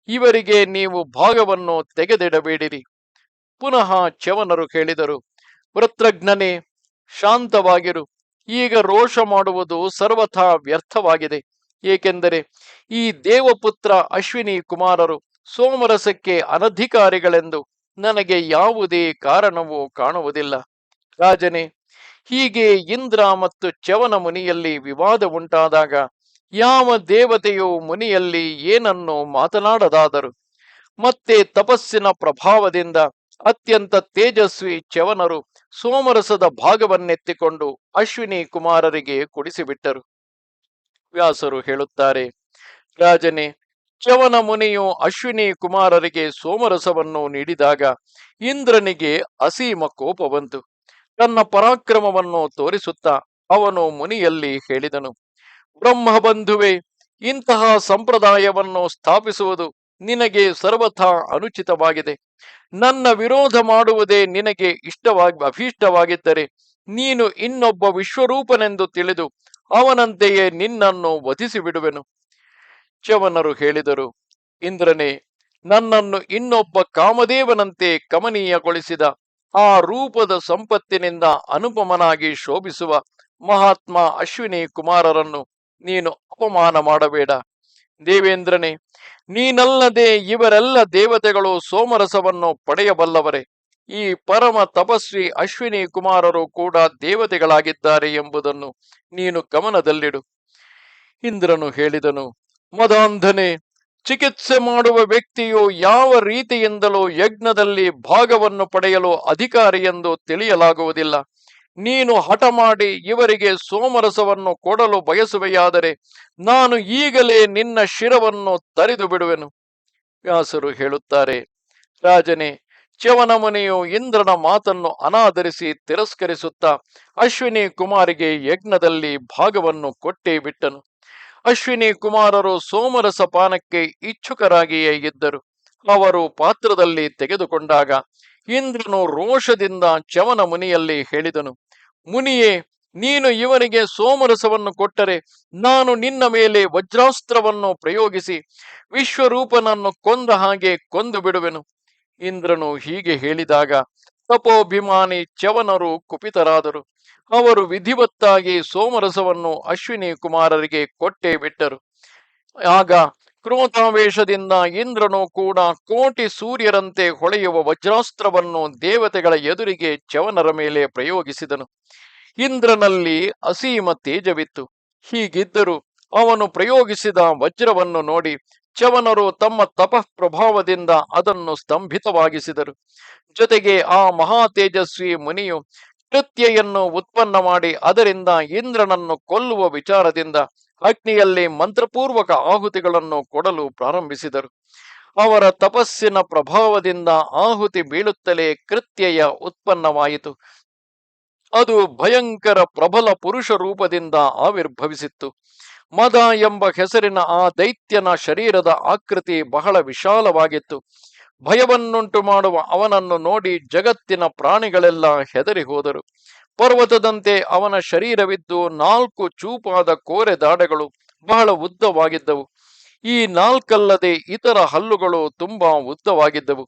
Speaker 1: ಇವರಿಗೆ ನೀವು ಭಾಗವನ್ನು ತೆಗೆದಿಡಬೇಡಿರಿ. ಪುನಃ ಚವನರು ಹೇಳಿದರು, ವೃತ್ರಜ್ಞನೇ, ಶಾಂತವಾಗಿರು. ಈಗ ರೋಷ ಮಾಡುವುದು ಸರ್ವಥಾ ವ್ಯರ್ಥವಾಗಿದೆ. ಏಕೆಂದರೆ ಈ ದೇವಪುತ್ರ ಅಶ್ವಿನಿ ಕುಮಾರರು ಸೋಮರಸಕ್ಕೆ ಅನಧಿಕಾರಿಗಳೆಂದು ನನಗೆ ಯಾವುದೇ ಕಾರಣವೂ ಕಾಣುವುದಿಲ್ಲ. ರಾಜನೇ ಹೀಗೆ ಇಂದ್ರ ಮತ್ತು ಚವನ ಮುನಿಯಲ್ಲಿ ವಿವಾದ ಉಂಟಾದಾಗ ಯಾವ ದೇವತೆಯು ಮುನಿಯಲ್ಲಿ ಏನನ್ನು ಮಾತನಾಡದಾದರು? ಮತ್ತೆ ತಪಸ್ಸಿನ ಪ್ರಭಾವದಿಂದ ಅತ್ಯಂತ ತೇಜಸ್ವಿ ಚವನರು ಸೋಮರಸದ ಭಾಗವನ್ನೆತ್ತಿಕೊಂಡು ಅಶ್ವಿನಿ ಕುಮಾರರಿಗೆ ಕುಡಿಸಿಬಿಟ್ಟರು. ವ್ಯಾಸರು ಹೇಳುತ್ತಾರೆ, ರಾಜನೇ ಚವನ ಮುನಿಯು ಅಶ್ವಿನಿ ಕುಮಾರರಿಗೆ ಸೋಮರಸವನ್ನು ನೀಡಿದಾಗ ಇಂದ್ರನಿಗೆ ಅಸೀಮ ಕೋಪ ಬಂತು. ತನ್ನ ಪರಾಕ್ರಮವನ್ನು ತೋರಿಸುತ್ತಾ ಅವನು ಮುನಿಯಲ್ಲಿ ಹೇಳಿದನು ಬ್ರಹ್ಮಬಂಧುವೆ ಇಂತಹ ಸಂಪ್ರದಾಯವನ್ನು ಸ್ಥಾಪಿಸುವುದು ನಿನಗೆ ಸರ್ವಥಾ ಅನುಚಿತವಾಗಿದೆ. ನನ್ನ ವಿರೋಧ ಮಾಡುವುದೇ ನಿನಗೆ ಇಷ್ಟವಾಗಿ, ಅಭೀಷ್ಟವಾಗಿದ್ದರೆ ನೀನು ಇನ್ನೊಬ್ಬ ವಿಶ್ವರೂಪನೆಂದು ತಿಳಿದು ಅವನಂತೆಯೇ ನಿನ್ನನ್ನು ವಧಿಸಿ ಬಿಡುವೆನು ಚವನರು ಹೇಳಿದರು, ಇಂದ್ರನೇ, ನನ್ನನ್ನು ಇನ್ನೊಬ್ಬ ಕಾಮದೇವನಂತೆ ಕಮನೀಯಗೊಳಿಸಿದ ಆ ರೂಪದ ಸಂಪತ್ತಿನಿಂದ ಅನುಪಮನಾಗಿ ಶೋಭಿಸುವ ಮಹಾತ್ಮ ಅಶ್ವಿನಿ ಕುಮಾರರನ್ನು ನೀನು ಅಪಮಾನ ಮಾಡಬೇಡ. ದೇವೇಂದ್ರನೇ, ನೀನಲ್ಲದೆ ಇವರೆಲ್ಲ ದೇವತೆಗಳು ಸೋಮರಸವನ್ನು ಪಡೆಯಬಲ್ಲವರೇ. ಈ ಪರಮ ತಪಸ್ವಿ ಅಶ್ವಿನಿ ಕುಮಾರರು ಕೂಡ ದೇವತೆಗಳಾಗಿದ್ದಾರೆ ಎಂಬುದನ್ನು ನೀನು ಗಮನದಲ್ಲಿಡು. ಇಂದ್ರನು ಹೇಳಿದನು, ಮದಾಂಧನೆ ಚಿಕಿತ್ಸೆ ಮಾಡುವ ವ್ಯಕ್ತಿಯು ಯಾವ ರೀತಿಯಿಂದಲೂ ಯಜ್ಞದಲ್ಲಿ ಭಾಗವನ್ನು ಪಡೆಯಲು ಅಧಿಕಾರಿ ಎಂದು ತಿಳಿಯಲಾಗುವುದಿಲ್ಲ. ನೀನು ಹಠ ಮಾಡಿ ಇವರಿಗೆ ಸೋಮರಸವನ್ನು ಕೊಡಲು ಬಯಸುವೆಯಾದರೆ ನಾನು ಈಗಲೇ ನಿನ್ನ ಶಿರವನ್ನು ತರಿದು ಬಿಡುವೆನು. ವ್ಯಾಸರು ಹೇಳುತ್ತಾರೆ, ರಾಜನೇ ಚ್ಯವನ ಮುನಿಯು ಇಂದ್ರನ ಮಾತನ್ನು ಅನಾದರಿಸಿ ತಿರಸ್ಕರಿಸುತ್ತಾ ಅಶ್ವಿನಿ ಕುಮಾರಿಗೆ ಯಜ್ಞದಲ್ಲಿ ಭಾಗವನ್ನು ಕೊಟ್ಟೇ ಬಿಟ್ಟನು. ಅಶ್ವಿನಿ ಕುಮಾರರು ಸೋಮರಸ ಪಾನಕ್ಕೆ ಇಚ್ಛುಕರಾಗಿಯೇ ಇದ್ದರು. ಅವರು ಪಾತ್ರದಲ್ಲಿ ತೆಗೆದುಕೊಂಡಾಗ ಇಂದ್ರನು ರೋಷದಿಂದ ಚವನ ಮುನಿಯಲ್ಲಿ ಹೇಳಿದನು, ಮುನಿಯೇ, ನೀನು ಇವನಿಗೆ ಸೋಮರಸವನ್ನು ಕೊಟ್ಟರೆ ನಾನು ನಿನ್ನ ಮೇಲೆ ವಜ್ರಾಸ್ತ್ರವನ್ನು ಪ್ರಯೋಗಿಸಿ ವಿಶ್ವರೂಪನನ್ನು ಕೊಂದ ಹಾಗೆ ಕೊಂದು ಬಿಡುವೆನು. ಇಂದ್ರನು ಹೀಗೆ ಹೇಳಿದಾಗ ತಪೋಭಿಮಾನಿ ಚವನರು ಕುಪಿತರಾದರು. ಅವರು ವಿಧಿವತ್ತಾಗಿ ಸೋಮರಸವನ್ನು ಅಶ್ವಿನಿ ಕುಮಾರರಿಗೆ ಕೊಟ್ಟೆ ಬಿಟ್ಟರು. ಆಗ ಕ್ರೋಧಾವೇಶದಿಂದ ಇಂದ್ರನು ಕೂಡ ಕೋಟಿ ಸೂರ್ಯರಂತೆ ಹೊಳೆಯುವ ವಜ್ರಾಸ್ತ್ರವನ್ನು ದೇವತೆಗಳ ಎದುರಿಗೆ ಚವನರ ಮೇಲೆ ಪ್ರಯೋಗಿಸಿದನು. ಇಂದ್ರನಲ್ಲಿ ಅಸೀಮ ತೇಜವಿತ್ತು. ಹೀಗಿದ್ದರೂ ಅವನು ಪ್ರಯೋಗಿಸಿದ ವಜ್ರವನ್ನು ನೋಡಿ ಚವನರು ತಮ್ಮ ತಪಃ ಪ್ರಭಾವದಿಂದ ಅದನ್ನು ಸ್ತಂಭಿತವಾಗಿಸಿದರು. ಜೊತೆಗೆ ಆ ಮಹಾ ತೇಜಸ್ವಿ ಮುನಿಯು ಕೃತ್ಯೆಯನ್ನು ಉತ್ಪನ್ನ ಮಾಡಿ ಅದರಿಂದ ಇಂದ್ರನನ್ನು ಕೊಲ್ಲುವ ವಿಚಾರದಿಂದ ಅಗ್ನಿಯಲ್ಲಿ ಮಂತ್ರಪೂರ್ವಕ ಆಹುತಿಗಳನ್ನು ಕೊಡಲು ಪ್ರಾರಂಭಿಸಿದರು. ಅವರ ತಪಸ್ಸಿನ ಪ್ರಭಾವದಿಂದ ಆಹುತಿ ಬೀಳುತ್ತಲೇ ಕೃತ್ಯೆಯ ಉತ್ಪನ್ನವಾಯಿತು. ಅದು ಭಯಂಕರ ಪ್ರಬಲ ಪುರುಷ ರೂಪದಿಂದ ಆವಿರ್ಭವಿಸಿತ್ತು. ಮದ ಎಂಬ ಹೆಸರಿನ ಆ ದೈತ್ಯನ ಶರೀರದ ಆಕೃತಿ ಬಹಳ ವಿಶಾಲವಾಗಿತ್ತು. ಭಯವನ್ನುಂಟು ಮಾಡುವ ಅವನನ್ನು ನೋಡಿ ಜಗತ್ತಿನ ಪ್ರಾಣಿಗಳೆಲ್ಲ ಹೆದರಿ ಹೋದರು. ಪರ್ವತದಂತೆ ಅವನ ಶರೀರವಿದ್ದು ನಾಲ್ಕು ಚೂಪಾದ ಕೋರೆ ದಾಡೆಗಳು ಬಹಳ ಉದ್ದವಾಗಿದ್ದವು. ಈ ನಾಲ್ಕಲ್ಲದೆ ಇತರ ಹಲ್ಲುಗಳು ತುಂಬಾ ಉದ್ದವಾಗಿದ್ದವು.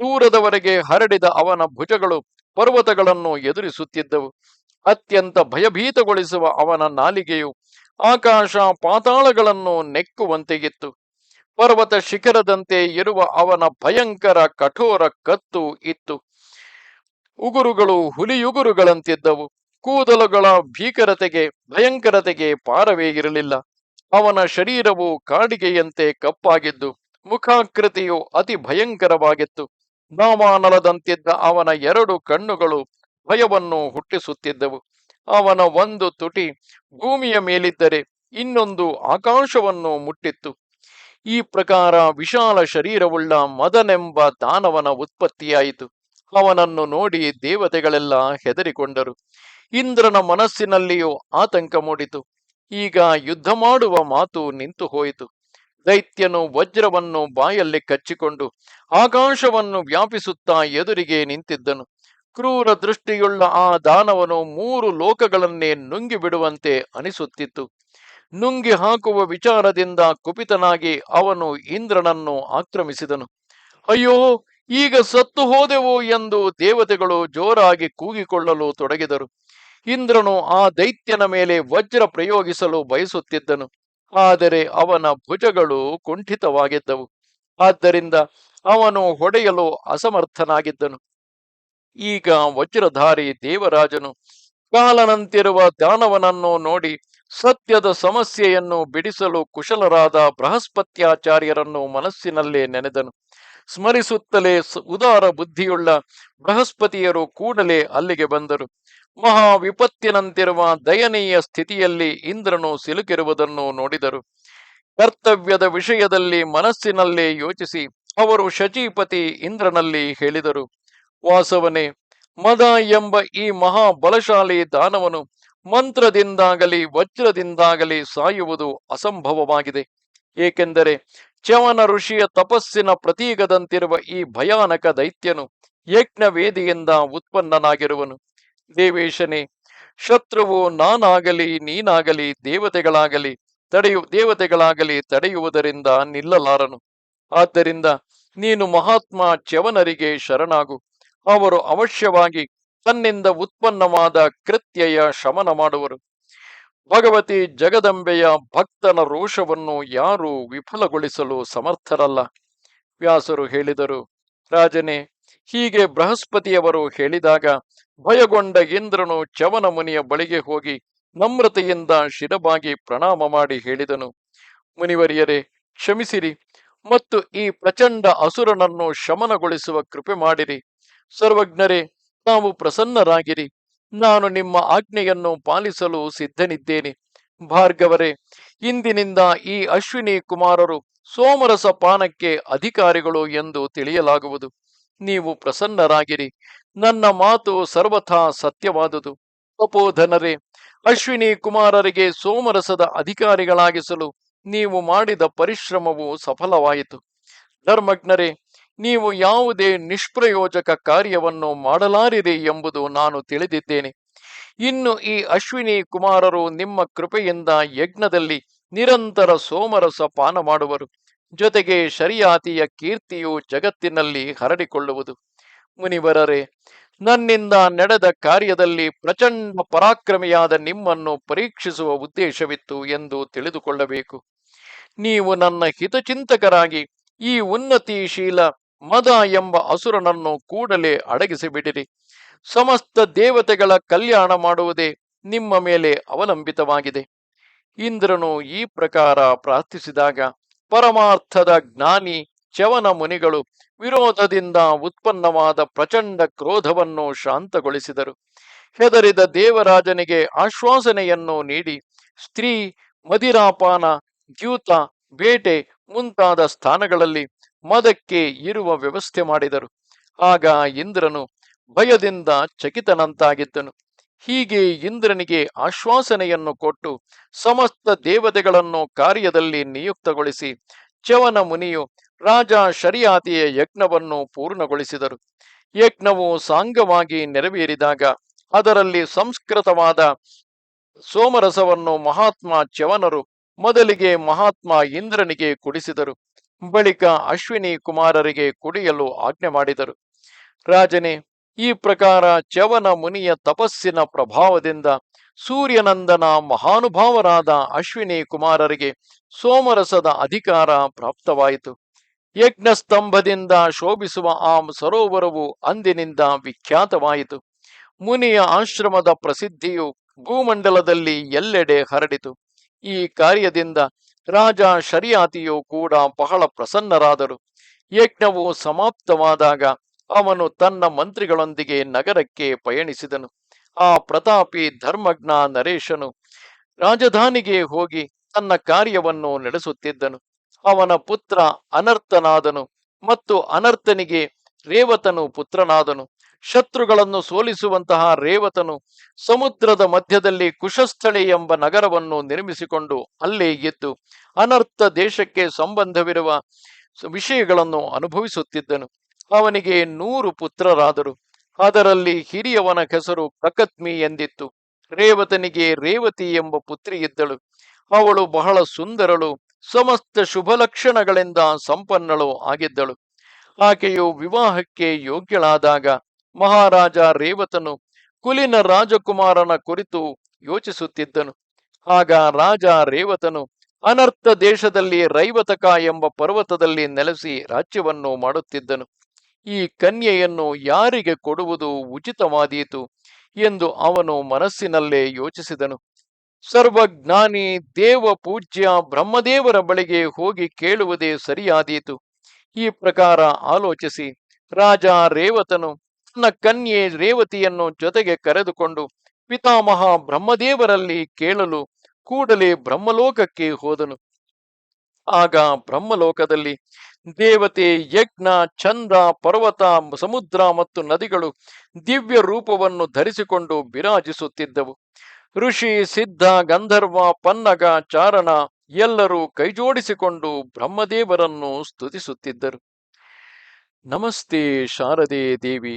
Speaker 1: ದೂರದವರೆಗೆ ಹರಡಿದ ಅವನ ಭುಜಗಳು ಪರ್ವತಗಳನ್ನು ಎದುರಿಸುತ್ತಿದ್ದವು. ಅತ್ಯಂತ ಭಯಭೀತಗೊಳಿಸುವ ಅವನ ನಾಲಿಗೆಯು ಆಕಾಶ ಪಾತಾಳಗಳನ್ನು ನೆಕ್ಕುವಂತೆಗಿತ್ತು ಪರ್ವತ ಶಿಖರದಂತೆ ಇರುವ ಅವನ ಭಯಂಕರ ಕಠೋರ ಕತ್ತು ಇತ್ತು. ಉಗುರುಗಳು ಹುಲಿಯುಗುರುಗಳಂತಿದ್ದವು. ಕೂದಲುಗಳ ಭೀಕರತೆಗೆ, ಭಯಂಕರತೆಗೆ ಪಾರವೇ ಇರಲಿಲ್ಲ. ಅವನ ಶರೀರವು ಕಾಡಿಗೆಯಂತೆ ಕಪ್ಪಾಗಿದ್ದು, ಮುಖಾಕೃತಿಯು ಅತಿ ಭಯಂಕರವಾಗಿತ್ತು. ನಾಮಾನಲದಂತಿದ್ದ ಅವನ ಎರಡು ಕಣ್ಣುಗಳು ಭಯವನ್ನು ಹುಟ್ಟಿಸುತ್ತಿದ್ದವು. ಅವನ ಒಂದು ತುಟಿ ಭೂಮಿಯ ಮೇಲಿದ್ದರೆ ಇನ್ನೊಂದು ಆಕಾಶವನ್ನು ಮುಟ್ಟಿತ್ತು. ಈ ಪ್ರಕಾರ ವಿಶಾಲ ಶರೀರವುಳ್ಳ ಮದನೆಂಬ ದಾನವನ ಉತ್ಪತ್ತಿಯಾಯಿತು. ಅವನನ್ನು ನೋಡಿ ದೇವತೆಗಳೆಲ್ಲ ಹೆದರಿಕೊಂಡರು. ಇಂದ್ರನ ಮನಸ್ಸಿನಲ್ಲಿಯೂ ಆತಂಕ ಮೂಡಿತು. ಈಗ ಯುದ್ಧ ಮಾಡುವ ಮಾತು ನಿಂತು ಹೋಯಿತು. ದೈತ್ಯನು ವಜ್ರವನ್ನು ಬಾಯಲ್ಲಿ ಕಚ್ಚಿಕೊಂಡು ಆಕಾಶವನ್ನು ವ್ಯಾಪಿಸುತ್ತಾ ಎದುರಿಗೆ ನಿಂತಿದ್ದನು. ಕ್ರೂರ ದೃಷ್ಟಿಯುಳ್ಳ ಆ ದಾನವನು ಮೂರು ಲೋಕಗಳನ್ನೇ ನುಂಗಿ ಬಿಡುವಂತೆ ಅನಿಸುತ್ತಿತ್ತು. ನುಂಗಿ ಹಾಕುವ ವಿಚಾರದಿಂದ ಕುಪಿತನಾಗಿ ಅವನು ಇಂದ್ರನನ್ನು ಆಕ್ರಮಿಸಿದನು. ಅಯ್ಯೋ, ಈಗ ಸತ್ತು ಹೋದೆವು ಎಂದು ದೇವತೆಗಳು ಜೋರಾಗಿ ಕೂಗಿಕೊಳ್ಳಲು ತೊಡಗಿದರು. ಇಂದ್ರನು ಆ ದೈತ್ಯನ ಮೇಲೆ ವಜ್ರ ಪ್ರಯೋಗಿಸಲು ಬಯಸುತ್ತಿದ್ದನು. ಆದರೆ ಅವನ ಭುಜಗಳು ಕುಂಠಿತವಾಗಿದ್ದವು. ಆದ್ದರಿಂದ ಅವನು ಹೊಡೆಯಲು ಅಸಮರ್ಥನಾಗಿದ್ದನು. ಈಗ ವಜ್ರಧಾರಿ ದೇವರಾಜನು ಕಾಲನಂತಿರುವ ದಾನವನನ್ನು ನೋಡಿ ಸತ್ಯದ ಸಮಸ್ಯೆಯನ್ನು ಬಿಡಿಸಲು ಕುಶಲರಾದ ಬೃಹಸ್ಪತ್ಯಾಚಾರ್ಯರನ್ನು ಮನಸ್ಸಿನಲ್ಲೇ ನೆನೆದನು. ಸ್ಮರಿಸುತ್ತಲೇ ಉದಾರ ಬುದ್ಧಿಯುಳ್ಳ ಬೃಹಸ್ಪತಿಯರು ಕೂಡಲೇ ಅಲ್ಲಿಗೆ ಬಂದರು. ಮಹಾ ವಿಪತ್ತಿನಂತಿರುವ ದಯನೀಯ ಸ್ಥಿತಿಯಲ್ಲಿ ಇಂದ್ರನು ಸಿಲುಕಿರುವುದನ್ನು ನೋಡಿದರು. ಕರ್ತವ್ಯದ ವಿಷಯದಲ್ಲಿ ಮನಸ್ಸಿನಲ್ಲೇ ಯೋಚಿಸಿ ಅವರು ಶಚೀಪತಿ ಇಂದ್ರನಲ್ಲಿ ಹೇಳಿದರು, ವಾಸವನೇ, ಮದ ಎಂಬ ಈ ಮಹಾಬಲಶಾಲಿ ದಾನವನು ಮಂತ್ರದಿಂದಾಗಲಿ, ವಜ್ರದಿಂದಾಗಲಿ ಸಾಯುವುದು ಅಸಂಭವವಾಗಿದೆ. ಏಕೆಂದರೆ ಚವನ ಋಷಿಯ ತಪಸ್ಸಿನ ಪ್ರತೀಕದಂತಿರುವ ಈ ಭಯಾನಕ ದೈತ್ಯನು ಯಜ್ಞ ವೇದಿಯಿಂದ ಉತ್ಪನ್ನನಾಗಿರುವನು. ದೇವೇಶನೇ, ಶತ್ರುವು ನಾನಾಗಲಿ, ನೀನಾಗಲಿ, ದೇವತೆಗಳಾಗಲಿ, ತಡೆಯು, ದೇವತೆಗಳಾಗಲಿ ತಡೆಯುವುದರಿಂದ ನಿಲ್ಲಲಾರನು. ಆದ್ದರಿಂದ ನೀನು ಮಹಾತ್ಮ ಚವನರಿಗೆ ಶರಣಾಗು. ಅವರು ಅವಶ್ಯವಾಗಿ ತನ್ನಿಂದ ಉತ್ಪನ್ನವಾದ ಕೃತ್ಯಯ ಶಮನ ಮಾಡುವರು. ಭಗವತಿ ಜಗದಂಬೆಯ ಭಕ್ತನ ರೋಷವನ್ನು ಯಾರೂ ವಿಫಲಗೊಳಿಸಲು ಸಮರ್ಥರಲ್ಲ. ವ್ಯಾಸರು ಹೇಳಿದರು, ರಾಜನೇ, ಹೀಗೆ ಬೃಹಸ್ಪತಿಯವರು ಹೇಳಿದಾಗ ಭಯಗೊಂಡ ಇಂದ್ರನು ಚವನ ಮುನಿಯ ಬಳಿಗೆ ಹೋಗಿ ನಮ್ರತೆಯಿಂದ ಶಿರಬಾಗಿ ಪ್ರಣಾಮ ಮಾಡಿ ಹೇಳಿದನು. ಮುನಿವರಿಯರೇ, ಕ್ಷಮಿಸಿರಿ ಮತ್ತು ಈ ಪ್ರಚಂಡ ಅಸುರನನ್ನು ಶಮನಗೊಳಿಸುವ ಕೃಪೆ ಮಾಡಿರಿ. ಸರ್ವಜ್ಞರೇ ತಾವು ಪ್ರಸನ್ನರಾಗಿರಿ. ನಾನು ನಿಮ್ಮ ಆಜ್ಞೆಯನ್ನು ಪಾಲಿಸಲು ಸಿದ್ಧನಿದ್ದೇನೆ. ಭಾರ್ಗವರೇ, ಇಂದಿನಿಂದ ಈ ಅಶ್ವಿನಿ ಕುಮಾರರು ಸೋಮರಸ ಪಾನಕ್ಕೆ ಅಧಿಕಾರಿಗಳು ಎಂದು ತಿಳಿಯಲಾಗುವುದು. ನೀವು ಪ್ರಸನ್ನರಾಗಿರಿ. ನನ್ನ ಮಾತು ಸರ್ವಥಾ ಸತ್ಯವಾದುದು. ತಪೋಧನರೇ ಅಶ್ವಿನಿ ಕುಮಾರರಿಗೆ ಸೋಮರಸದ ಅಧಿಕಾರಿಗಳಾಗಿಸಲು ನೀವು ಮಾಡಿದ ಪರಿಶ್ರಮವು ಸಫಲವಾಯಿತು. ಧರ್ಮಜ್ಞರೇ ನೀವು ಯಾವುದೇ ನಿಷ್ಪ್ರಯೋಜಕ ಕಾರ್ಯವನ್ನು ಮಾಡಲಾರಿದೆ ಎಂಬುದು ನಾನು ತಿಳಿದಿದ್ದೇನೆ. ಇನ್ನು ಈ ಅಶ್ವಿನಿ ಕುಮಾರರು ನಿಮ್ಮ ಕೃಪೆಯಿಂದ ಯಜ್ಞದಲ್ಲಿ ನಿರಂತರ ಸೋಮರಸ ಪಾನ ಮಾಡುವರು. ಜೊತೆಗೆ ಶರಿಯಾತಿಯ ಕೀರ್ತಿಯು ಜಗತ್ತಿನಲ್ಲಿ ಹರಡಿಕೊಳ್ಳುವುದು. ಮುನಿವರರೇ, ನನ್ನಿಂದ ನಡೆದ ಕಾರ್ಯದಲ್ಲಿ ಪ್ರಚಂಡ ಪರಾಕ್ರಮಿಯಾದ ನಿಮ್ಮನ್ನು ಪರೀಕ್ಷಿಸುವ ಉದ್ದೇಶವಿತ್ತು ಎಂದು ತಿಳಿದುಕೊಳ್ಳಬೇಕು. ನೀವು ನನ್ನ ಹಿತಚಿಂತಕರಾಗಿ ಈ ಉನ್ನತಿಶೀಲ ಮದ ಎಂಬ ಅಸುರನನ್ನು ಕೂಡಲೇ ಅಡಗಿಸಿಬಿಡಿರಿ. ಸಮಸ್ತ ದೇವತೆಗಳ ಕಲ್ಯಾಣ ಮಾಡುವುದೇ ನಿಮ್ಮ ಮೇಲೆ ಅವಲಂಬಿತವಾಗಿದೆ. ಇಂದ್ರನು ಈ ಪ್ರಕಾರ ಪ್ರಾರ್ಥಿಸಿದಾಗ ಪರಮಾರ್ಥದ ಜ್ಞಾನಿ ಚವನ ಮುನಿಗಳು ವಿರೋಧದಿಂದ ಉತ್ಪನ್ನವಾದ ಪ್ರಚಂಡ ಕ್ರೋಧವನ್ನು ಶಾಂತಗೊಳಿಸಿದರು. ಹೆದರಿದ ದೇವರಾಜನಿಗೆ ಆಶ್ವಾಸನೆಯನ್ನು ನೀಡಿ ಸ್ತ್ರೀ, ಮದಿರಾಪಾನ, ದ್ಯೂತ, ಬೇಟೆ ಮುಂತಾದ ಸ್ಥಾನಗಳಲ್ಲಿ ಮದಕ್ಕೆ ಇರುವ ವ್ಯವಸ್ಥೆ ಮಾಡಿದರು. ಆಗ ಇಂದ್ರನು ಭಯದಿಂದ ಚಕಿತನಂತಾಗಿದ್ದನು. ಹೀಗೆ ಇಂದ್ರನಿಗೆ ಆಶ್ವಾಸನೆಯನ್ನು ಕೊಟ್ಟು ಸಮಸ್ತ ದೇವತೆಗಳನ್ನು ಕಾರ್ಯದಲ್ಲಿ ನಿಯುಕ್ತಗೊಳಿಸಿ ಚವನ ಮುನಿಯು ರಾಜ ಶರಿಯಾತಿಯ ಯಜ್ಞವನ್ನು ಪೂರ್ಣಗೊಳಿಸಿದರು. ಯಜ್ಞವು ಸಾಂಗವಾಗಿ ನೆರವೇರಿದಾಗ ಅದರಲ್ಲಿ ಸಂಸ್ಕೃತವಾದ ಸೋಮರಸವನ್ನು ಮಹಾತ್ಮ ಚವನರು ಮೊದಲಿಗೆ ಮಹಾತ್ಮ ಇಂದ್ರನಿಗೆ ಕುಡಿಸಿದರು. ಬಳಿಕ ಅಶ್ವಿನಿ ಕುಮಾರರಿಗೆ ಕುಡಿಯಲು ಆಜ್ಞೆ ಮಾಡಿದರು. ರಾಜನೇ, ಈ ಪ್ರಕಾರ ಚವನ ಮುನಿಯ ತಪಸ್ಸಿನ ಪ್ರಭಾವದಿಂದ ಸೂರ್ಯನಂದನ ಮಹಾನುಭಾವರಾದ ಅಶ್ವಿನಿ ಕುಮಾರರಿಗೆ ಸೋಮರಸದ ಅಧಿಕಾರ ಪ್ರಾಪ್ತವಾಯಿತು. ಯಜ್ಞಸ್ತಂಭದಿಂದ ಶೋಭಿಸುವ ಆ ಸರೋವರವು ಅಂದಿನಿಂದ ವಿಖ್ಯಾತವಾಯಿತು. ಮುನಿಯ ಆಶ್ರಮದ ಪ್ರಸಿದ್ಧಿಯು ಭೂಮಂಡಲದಲ್ಲಿ ಎಲ್ಲೆಡೆ ಹರಡಿತು. ಈ ಕಾರ್ಯದಿಂದ ರಾಜ ಶರಿಯಾತಿಯು ಕೂಡ ಬಹಳ ಪ್ರಸನ್ನರಾದರು. ಯಜ್ಞವು ಸಮಾಪ್ತವಾದಾಗ ಅವನು ತನ್ನ ಮಂತ್ರಿಗಳೊಂದಿಗೆ ನಗರಕ್ಕೆ ಪಯಣಿಸಿದನು. ಆ ಪ್ರತಾಪಿ ಧರ್ಮಜ್ಞ ನರೇಶನು ರಾಜಧಾನಿಗೆ ಹೋಗಿ ತನ್ನ ಕಾರ್ಯವನ್ನು ನಡೆಸುತ್ತಿದ್ದನು. ಅವನ ಪುತ್ರ ಅನರ್ಥನಾದನು ಮತ್ತು ಅನರ್ಥನಿಗೆ ರೇವತನು ಪುತ್ರನಾದನು. ಶತ್ರುಗಳನ್ನು ಸೋಲಿಸುವಂತಹ ರೇವತನು ಸಮುದ್ರದ ಮಧ್ಯದಲ್ಲಿ ಕುಶಸ್ಥಳಿ ಎಂಬ ನಗರವನ್ನು ನಿರ್ಮಿಸಿಕೊಂಡು ಅಲ್ಲೇ ಎದ್ದು ಅನರ್ಥ ದೇಶಕ್ಕೆ ಸಂಬಂಧವಿರುವ ವಿಷಯಗಳನ್ನು ಅನುಭವಿಸುತ್ತಿದ್ದನು. ಅವನಿಗೆ ನೂರು ಪುತ್ರರಾದರು. ಅದರಲ್ಲಿ ಹಿರಿಯವನ ಹೆಸರು ಪ್ರಕತ್ಮಿ ಎಂದಿತ್ತು. ರೇವತನಿಗೆ ರೇವತಿ ಎಂಬ ಪುತ್ರಿ ಇದ್ದಳು. ಅವಳು ಬಹಳ ಸುಂದರಳು. ಸಮಸ್ತ ಶುಭ ಲಕ್ಷಣಗಳಿಂದ ಸಂಪನ್ನಳು ಆಗಿದ್ದಳು. ಆಕೆಯು ವಿವಾಹಕ್ಕೆ ಯೋಗ್ಯಳಾದಾಗ ಮಹಾರಾಜ ರೇವತನು ಕುಲಿನ ರಾಜಕುಮಾರನ ಕುರಿತು ಯೋಚಿಸುತ್ತಿದ್ದನು. ಆಗ ರಾಜ ರೇವತನು ಅನರ್ಥ ದೇಶದಲ್ಲಿ ರೈವತಕ ಎಂಬ ಪರ್ವತದಲ್ಲಿ ನೆಲೆಸಿ ರಾಜ್ಯವನ್ನು ಮಾಡುತ್ತಿದ್ದನು. ಈ ಕನ್ಯೆಯನ್ನು ಯಾರಿಗೆ ಕೊಡುವುದು ಉಚಿತವಾದೀತು ಎಂದು ಅವನು ಮನಸ್ಸಿನಲ್ಲೇ ಯೋಚಿಸಿದನು. ಸರ್ವಜ್ಞಾನಿ ದೇವ ಪೂಜ್ಯ ಬ್ರಹ್ಮದೇವರ ಬಳಿಗೆ ಹೋಗಿ ಕೇಳುವುದೇ ಸರಿಯಾದೀತು. ಈ ಪ್ರಕಾರ ಆಲೋಚಿಸಿ ರಾಜ ರೇವತನು ತನ್ನ ಕನ್ಯೆ ರೇವತಿಯನ್ನು ಜೊತೆಗೆ ಕರೆದುಕೊಂಡು ಪಿತಾಮಹ ಬ್ರಹ್ಮದೇವರಲ್ಲಿ ಕೇಳಲು ಕೂಡಲೇ ಬ್ರಹ್ಮಲೋಕಕ್ಕೆ ಹೋದನು. ಆಗ ಬ್ರಹ್ಮಲೋಕದಲ್ಲಿ ದೇವತೆ, ಯಜ್ಞ, ಚಂದ್ರ, ಪರ್ವತ, ಸಮುದ್ರ ಮತ್ತು ನದಿಗಳು ದಿವ್ಯ ರೂಪವನ್ನು ಧರಿಸಿಕೊಂಡು ಬಿರಾಜಿಸುತ್ತಿದ್ದವು ಋಷಿ, ಸಿದ್ಧ, ಗಂಧರ್ವ, ಪನ್ನಗ, ಚಾರಣ ಎಲ್ಲರೂ ಕೈಜೋಡಿಸಿಕೊಂಡು ಬ್ರಹ್ಮದೇವರನ್ನು ಸ್ತುತಿಸುತ್ತಿದ್ದರು. ನಮಸ್ತೆ ಶಾರದೆ ದೇವಿ.